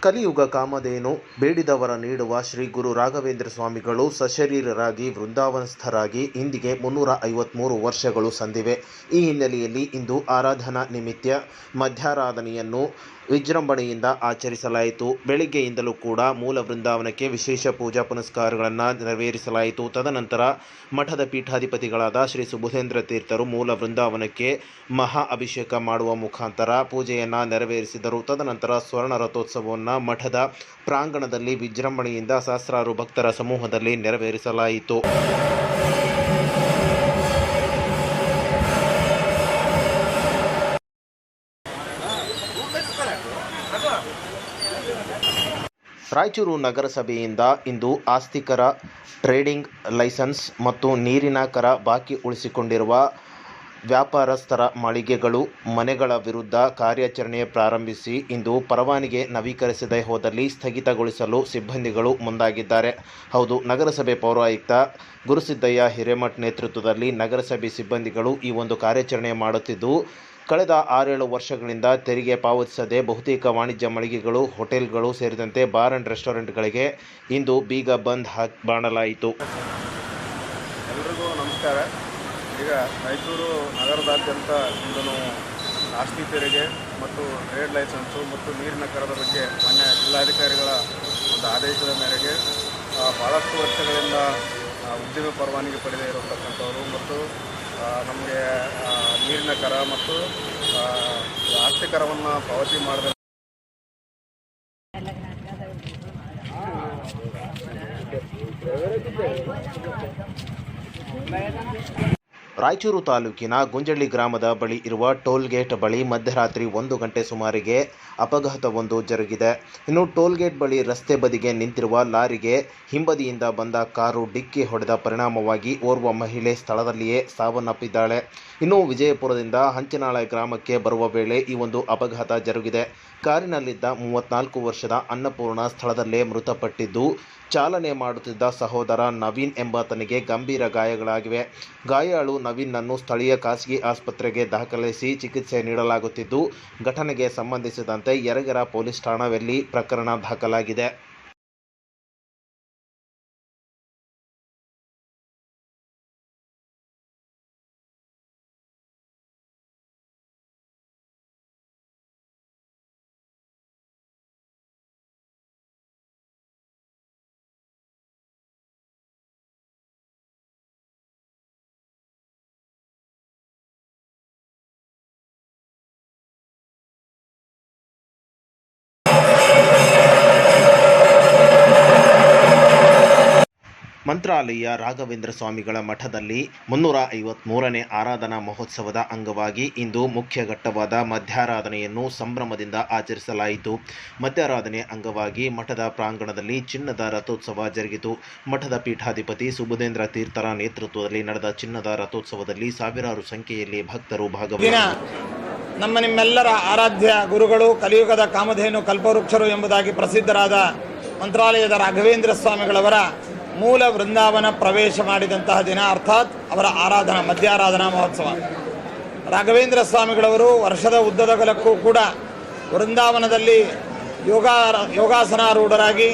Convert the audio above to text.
ಕಲಿಯುಗ ಕಾಮಧೇನು ಬೇಡಿದವರ ನೀಡುವ ಶ್ರೀ ಗುರು ರಾಘವೇಂದ್ರ ಸ್ವಾಮಿಗಳು ಸಶರೀರರಾಗಿ, ವೃಂದಾವನಸ್ಥರಾಗಿ ಇಂದಿಗೆ ಮುನ್ನೂರ ಐವತ್ತ್ಮೂರು ವರ್ಷಗಳು ಸಂದಿವೆ. ಈ ಹಿನ್ನೆಲೆಯಲ್ಲಿ ಇಂದು ಆರಾಧನಾ ನಿಮಿತ್ತ ಮಧ್ಯಾರಾಧನೆಯನ್ನು ವಿಜೃಂಭಣೆಯಿಂದ ಆಚರಿಸಲಾಯಿತು. ಬೆಳಿಗ್ಗೆಯಿಂದಲೂ ಕೂಡ ಮೂಲ ವೃಂದಾವನಕ್ಕೆ ವಿಶೇಷ ಪೂಜಾ ಪುನಸ್ಕಾರಗಳನ್ನು ನೆರವೇರಿಸಲಾಯಿತು. ತದನಂತರ ಮಠದ ಪೀಠಾಧಿಪತಿಗಳಾದ ಶ್ರೀ ಸುಬುಧೇಂದ್ರ ತೀರ್ಥರು ಮೂಲ ವೃಂದಾವನಕ್ಕೆ ಮಹಾ ಅಭಿಷೇಕ ಮಾಡುವ ಮುಖಾಂತರ ಪೂಜೆಯನ್ನು ನೆರವೇರಿಸಿದರು. ತದನಂತರ ಸ್ವರ್ಣ ರಥೋತ್ಸವವನ್ನು ಮಠದ ಪ್ರಾಂಗಣದಲ್ಲಿ ವಿಜೃಂಭಣೆಯಿಂದ ಸಹಸ್ರಾರು ಭಕ್ತರ ಸಮೂಹದಲ್ಲಿ ನೆರವೇರಿಸಲಾಯಿತು. ರಾಯಚೂರು ನಗರಸಭೆಯಿಂದ ಇಂದು ಆಸ್ತಿಕರ ಟ್ರೇಡಿಂಗ್ ಲೈಸೆನ್ಸ್ ಮತ್ತು ನೀರಿನ ಕರ ಬಾಕಿ ಉಳಿಸಿಕೊಂಡಿರುವ ವ್ಯಾಪಾರಸ್ಥರ ಮಳಿಗೆಗಳು ಮನೆಗಳ ವಿರುದ್ಧ ಕಾರ್ಯಾಚರಣೆ ಪ್ರಾರಂಭಿಸಿ ಇಂದು ಪರವಾನಿಗೆ ನವೀಕರಿಸದೆ ಹೋದಲ್ಲಿ ಸ್ಥಗಿತಗೊಳಿಸಲು ಸಿಬ್ಬಂದಿಗಳು ಮುಂದಾಗಿದ್ದಾರೆ. ಹೌದು, ನಗರಸಭೆ ಪೌರಾಯುಕ್ತ ಗುರುಸಿದ್ದಯ್ಯ ಹಿರೇಮಠ್ ನೇತೃತ್ವದಲ್ಲಿ ನಗರಸಭೆ ಸಿಬ್ಬಂದಿಗಳು ಈ ಒಂದು ಕಾರ್ಯಾಚರಣೆ ಮಾಡುತ್ತಿದ್ದು, ಕಳೆದ ಆರೇಳು ವರ್ಷಗಳಿಂದ ತೆರಿಗೆ ಪಾವತಿಸದೆ ಬಹುತೇಕ ವಾಣಿಜ್ಯ ಮಳಿಗೆಗಳು, ಹೋಟೆಲ್ಗಳು ಸೇರಿದಂತೆ ಬಾರ್ ಆ್ಯಂಡ್ ರೆಸ್ಟೋರೆಂಟ್ಗಳಿಗೆ ಇಂದು ಬೀಗ ಬಂದ್ ಹಾಕಿ ಮಾಡಲಾಯಿತು ಎಲ್ರಿಗೂ ನಮಸ್ಕಾರ. ಈಗ ಮೈಸೂರು ನಗರದಾದ್ಯಂತ ಇಂದನು ಆಸ್ತಿ ತೆರಿಗೆ ಮತ್ತು ಟ್ರೇಡ್ ಲೈಸೆನ್ಸು ಮತ್ತು ನೀರಿನ ಕರದ ಬಗ್ಗೆ ಮಾನ್ಯ ಜಿಲ್ಲಾಧಿಕಾರಿಗಳ ಒಂದು ಆದೇಶದ ಮೇರೆಗೆ ಭಾಳಷ್ಟು ವರ್ಷಗಳಿಂದ ಉದ್ಯಮ ಪರವಾನಗಿ ಪಡೆದೇ ಇರತಕ್ಕಂಥವರು ಮತ್ತು ನಮಗೆ ನೀರಿನ ಕರ ಮತ್ತು ಆಸ್ತಿ ಕರವನ್ನು ಪಾವತಿ ಮಾಡದ ರಾಯಚೂರು ತಾಲೂಕಿನ ಗುಂಜಳ್ಳಿ ಗ್ರಾಮದ ಬಳಿ ಇರುವ ಟೋಲ್ ಗೇಟ್ ಬಳಿ ಮಧ್ಯರಾತ್ರಿ ಒಂದು ಗಂಟೆ ಸುಮಾರಿಗೆ ಅಪಘಾತವೊಂದು ಜರುಗಿದೆ. ಇನ್ನು ಟೋಲ್ ಗೇಟ್ ಬಳಿ ರಸ್ತೆ ಬದಿಗೆ ನಿಂತಿರುವ ಲಾರಿಗೆ ಹಿಂಬದಿಯಿಂದ ಬಂದ ಕಾರು ಡಿಕ್ಕಿ ಹೊಡೆದ ಪರಿಣಾಮವಾಗಿ ಓರ್ವ ಮಹಿಳೆ ಸ್ಥಳದಲ್ಲಿಯೇ ಸಾವನ್ನಪ್ಪಿದ್ದಾಳೆ. ಇನ್ನು ವಿಜಯಪುರದಿಂದ ಹಂಚನಾಳ ಗ್ರಾಮಕ್ಕೆ ಬರುವ ವೇಳೆ ಈ ಒಂದು ಅಪಘಾತ ಜರುಗಿದೆ. ಕಾರಿನಲ್ಲಿದ್ದ ಮೂವತ್ನಾಲ್ಕು ವರ್ಷದ ಅನ್ನಪೂರ್ಣ ಸ್ಥಳದಲ್ಲೇ ಮೃತಪಟ್ಟಿದ್ದು, ಚಾಲನೆ ಮಾಡುತ್ತಿದ್ದ ಸಹೋದರ ನವೀನ್ ಎಂಬಾತನಿಗೆ ಗಂಭೀರ ಗಾಯಗಳಾಗಿವೆ. ಗಾಯಾಳು ನವೀನ್ನನ್ನು ಸ್ಥಳೀಯ ಖಾಸಗಿ ಆಸ್ಪತ್ರೆಗೆ ದಾಖಲಿಸಿ ಚಿಕಿತ್ಸೆ ನೀಡಲಾಗುತ್ತಿದ್ದು, ಘಟನೆಗೆ ಸಂಬಂಧಿಸಿದಂತೆ ಯರಗರ ಪೊಲೀಸ್ ಠಾಣಾದಲ್ಲಿ ಪ್ರಕರಣ ದಾಖಲಾಗಿದೆ. ಮಂತ್ರಾಲಯ ರಾಘವೇಂದ್ರ ಸ್ವಾಮಿಗಳ ಮಠದಲ್ಲಿ ಮುನ್ನೂರ ಐವತ್ಮೂರನೇ ಆರಾಧನಾ ಮಹೋತ್ಸವದ ಅಂಗವಾಗಿ ಇಂದು ಮುಖ್ಯ ಘಟ್ಟವಾದ ಮಧ್ಯಾರಾಧನೆಯನ್ನು ಸಂಭ್ರಮದಿಂದ ಆಚರಿಸಲಾಯಿತು. ಮಧ್ಯಾರಾಧನೆ ಅಂಗವಾಗಿ ಮಠದ ಪ್ರಾಂಗಣದಲ್ಲಿ ಚಿನ್ನದ ರಥೋತ್ಸವ ಜರುಗಿತು. ಮಠದ ಪೀಠಾಧಿಪತಿ ಸುಬುಧೇಂದ್ರ ತೀರ್ಥರ ನೇತೃತ್ವದಲ್ಲಿ ನಡೆದ ಚಿನ್ನದ ರಥೋತ್ಸವದಲ್ಲಿ ಸಾವಿರಾರು ಸಂಖ್ಯೆಯಲ್ಲಿ ಭಕ್ತರು ಭಾಗವಹಿಸಿದರು. ನಮ್ಮ ನಿಮ್ಮೆಲ್ಲರ ಆರಾಧ್ಯ ಗುರುಗಳು, ಕಲಿಯುಗದ ಕಾಮಧೇನು ಕಲ್ಪವೃಕ್ಷರು ಎಂಬುದಾಗಿ ಪ್ರಸಿದ್ಧರಾದ ಮಂತ್ರಾಲಯದ ರಾಘವೇಂದ್ರ ಸ್ವಾಮಿಗಳವರ ಮೂಲ ವೃಂದಾವನ ಪ್ರವೇಶ ಮಾಡಿದಂತಹ ದಿನ ಅರ್ಥಾತ್ ಅವರ ಆರಾಧನಾ ಮಧ್ಯಾರಾಧನಾ ಮಹೋತ್ಸವ. ರಾಘವೇಂದ್ರ ಸ್ವಾಮಿಗಳವರು ವರ್ಷದ ಉದ್ದದಗಲಕ್ಕೂ ಕೂಡ ವೃಂದಾವನದಲ್ಲಿ ಯೋಗ, ಯೋಗಾಸನಾರೂಢರಾಗಿ